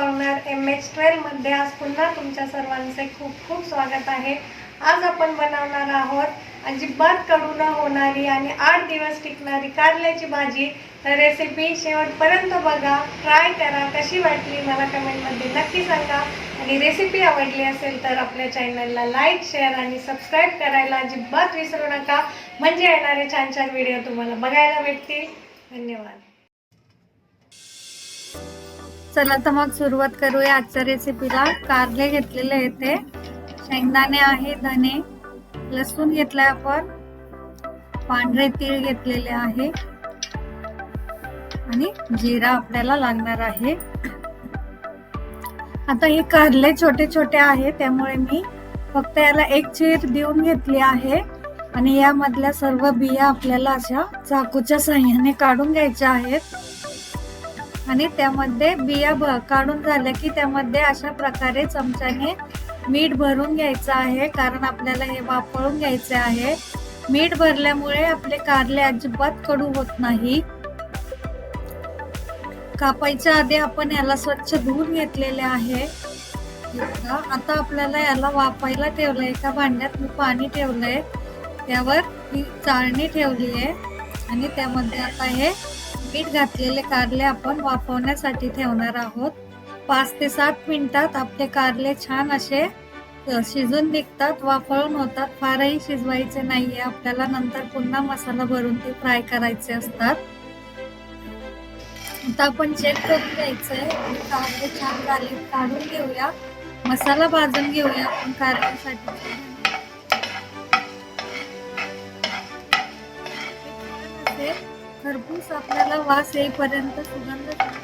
Corner M H ट्वेल्वमध्ये आज पुन्हा तुमच्या सर्वांचे खूप खूप स्वागत आहे. आज आपण बनवणार आहोत अजिबात कडू न होणारी आणि आठ दिवस टिकणारी कारल्याची भाजी. तर रेसिपी शेवटपर्यंत बघा. ट्राय करा. कशी वाटली मला कमेंटमध्ये नक्की सांगा. आणि रेसिपी आवडली असेल तर आपल्या चॅनलला लाईक शेअर आणि सबस्क्राईब करायला अजिबात विसरू नका. म्हणजे येणारे छान छान व्हिडिओ तुम्हाला बघायला भेटतील. धन्यवाद. चला तर मग सुरुवात करूया आजच्या रेसिपीला कारले घेतलेले आहेत ते. शेंगदाणे आहे धने लसूण घेतलाय आपण. पांढरे तीळ घेतलेले आहे. आणि जिरा आपल्याला लागणार आहे. आता हे कारले छोटे छोटे आहे त्यामुळे मी फक्त याला एक चीर देऊन घेतली आहे. आणि यामधल्या सर्व बिया आपल्याला अशा चाकूच्या साह्याने काढून घ्यायच्या आहेत. आणि त्यामध्ये बिया भ काढून झाल्या की त्यामध्ये अशा प्रकारे चमच्याने मीठ भरून घ्यायचं आहे कारण आपल्याला हे वापरून घ्यायचे आहे. मीठ भरल्यामुळे आपले कारले अजिबात कडू होत नाही. कापायच्या आधी आपण याला स्वच्छ धुवून घेतलेले आहे. आता आपल्याला याला वापायला ठेवलंय एका भांड्यात मी पाणी ठेवलंय. त्यावर ही चाळणी ठेवली आहे. आणि त्यामध्ये आता हे पीठ घातलेले कारले आपण वाफवण्यासाठी ठेवणार आहोत. पाच ते सात मिनिटात आपले कारले छान असे शिजून निघतात वाफळून होतात. फारही शिजवायचे नाहीये. आपल्याला नंतर पुन्हा मसाला भरून ते फ्राय करायचे असतात. आता आपण चेक करून घ्यायचंय. कारले छान झाले काढून घेऊया. मसाला भाजून घेऊया आपण कारल्यासाठी. असे आपल्याला वास येईपर्यंत सुगंधमध्ये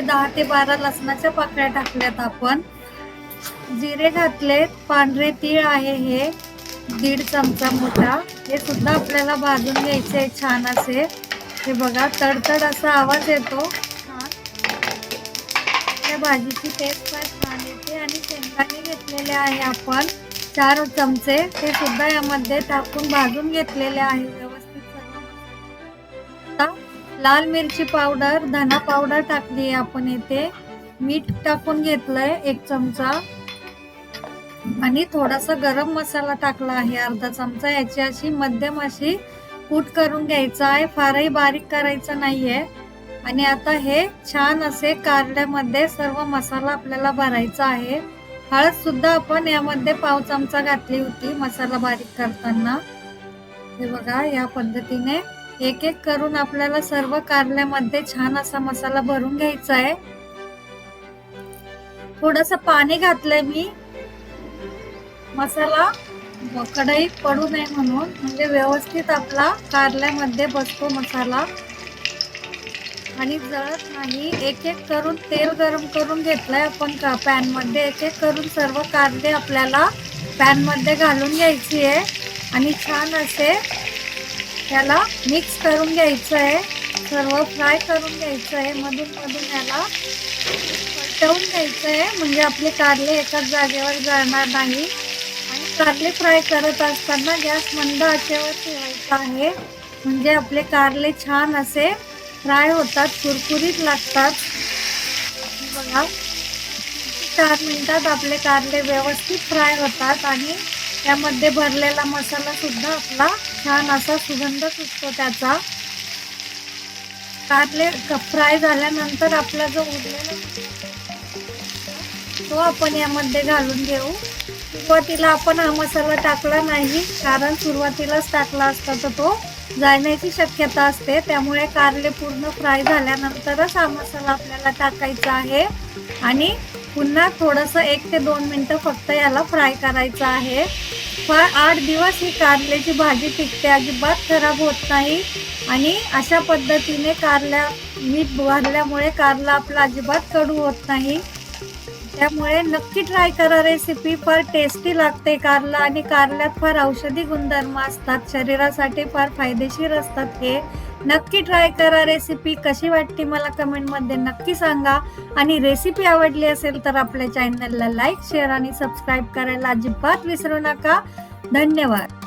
दहा ते बारा लसणाच्या पाकळ्या टाकल्यात आपण. जिरे घातलेत पांढरे तीळ आहे हे दीड चमचा मोठा. हे सुद्धा आपल्याला भाजून घ्यायचे छान असे. हे बघा तडतड असा आवाज येतो. छान. त्या भाजीची टेस्ट फार छान येते आणि शेंगदाणे घेतलेले आहे आपण. चार चमचे ते सुद्धा यामध्ये टाकून भाजून घेतलेले आहे. व्यवस्थित सर्व लाल मिरची पावडर धना पावडर टाकली आहे आपण येथे मीठ टाकून घेतलंय एक चमचा. आणि थोडासा गरम मसाला टाकला आहे अर्धा चमचा. याची अशी मध्यम अशी कूट करून घ्यायचा आहे. फारही बारीक करायचं नाहीये. आणि आता हे छान असे कारड्यामध्ये सर्व मसाला आपल्याला भरायचा आहे. हळद सुद्धा आपण यामध्ये पाव चमचा घातली होती मसाला बारीक करताना. हे बघा या पद्धतीने एक एक करून आपल्याला सर्व कारल्यामध्ये छान असा मसाला भरून घ्यायचा आहे. थोडस पाणी घातलंय मी. मसाला कढईत पडू नये म्हणून म्हणजे व्यवस्थित आपला कारल्यामध्ये बसतो मसाला. आणि जळत नाही. एक एक करून तेल गरम करून घेतलंय आपण का? पॅनमध्ये एक एक करून सर्व कारले आपल्याला पॅनमध्ये घालून घ्यायची आहे. आणि छान असे त्याला मिक्स करून घ्यायचं आहे. सर्व फ्राय करून घ्यायचं आहे. मधून मधून याला पलटवून घ्यायचं आहे. म्हणजे आपले कारले एकाच जागेवर जळणार नाही. आणि कारले फ्राय करत असताना गॅस मंद आचेवर ठेवायचा आहे. म्हणजे आपले कारले छान असे फ्राय होतात कुरकुरीत लागतात. बघा. चार मिनिटात आपले कारले व्यवस्थित फ्राय होतात आणि त्यामध्ये भरलेला मसाला सुद्धा आपला छान असा सुगंध सुटतो त्याचा. कारले फ्राय झाल्यानंतर आपला जो उरलेला तो आपण यामध्ये घालून घेऊ. सुरुवातीला आपण हा मसाला टाकला नाही कारण सुरुवातीलाच टाकला असता तर तो. जाण्याची शक्यता असते. त्यामुळे कारले पूर्ण फ्राय झाल्यानंतरच हा मसाला आपल्याला टाकायचा आहे. आणि पुन्हा थोडंसं एक ते दोन मिनटं फक्त याला फ्राय करायचं आहे. फार आठ दिवस ही कारल्याची भाजी टिकते. अजिबात खराब होत नाही. आणि अशा पद्धतीने कारल्या मीठ भरल्यामुळे कारला आपला अजिबात कडू होत नाही. त्यामुळे नक्की ट्राय करा रेसिपी फार टेस्टी लागते कारला आणि कारल्यात फार औषधी गुणधर्म असतात. शरीरासाठी फार फायदेशीर असतात हे. नक्की ट्राय करा रेसिपी कशी वाटते मला कमेंटमध्ये नक्की सांगा. आणि रेसिपी आवडली असेल तर आपल्या चॅनलला लाईक शेअर आणि सबस्क्राईब करायला अजिबात विसरू नका. धन्यवाद.